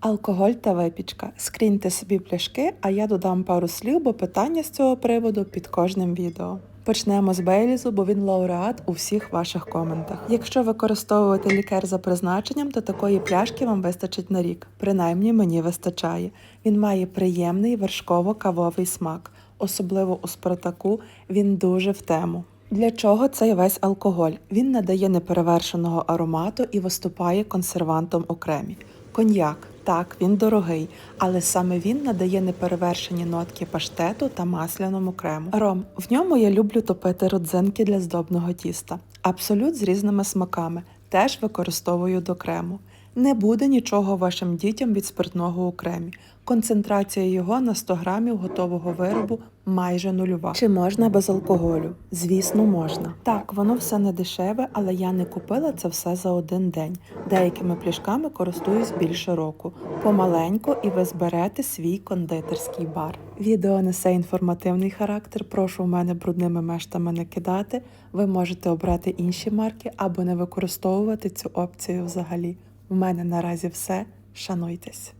Алкоголь та випічка. Скріньте собі пляшки, а я додам пару слів, бо питання з цього приводу під кожним відео. Почнемо з Бейлізу, бо він лауреат у всіх ваших коментах. Якщо використовувати лікер за призначенням, то такої пляшки вам вистачить на рік. Принаймні мені вистачає. Він має приємний вершково-кавовий смак. Особливо у Спартаку він дуже в тему. Для чого цей весь алкоголь? Він надає неперевершеного аромату і виступає консервантом окремі. Коньяк, так, він дорогий, але саме він надає неперевершені нотки паштету та масляному крему. Ром, в ньому я люблю топити родзинки для здобного тіста. Абсолют з різними смаками. Теж використовую до крему. Не буде нічого вашим дітям від спиртного у кремі. Концентрація його на 100 грамів готового виробу майже нульова. Чи можна без алкоголю? Звісно, можна. Так, воно все не дешеве, але я не купила це все за один день. Деякими пляшками користуюсь більше року. Помаленьку, і ви зберете свій кондитерський бар. Відео несе інформативний характер. Прошу в мене брудними мештами не кидати. Ви можете обрати інші марки або не використовувати цю опцію взагалі. В мене наразі все. Шануйтесь.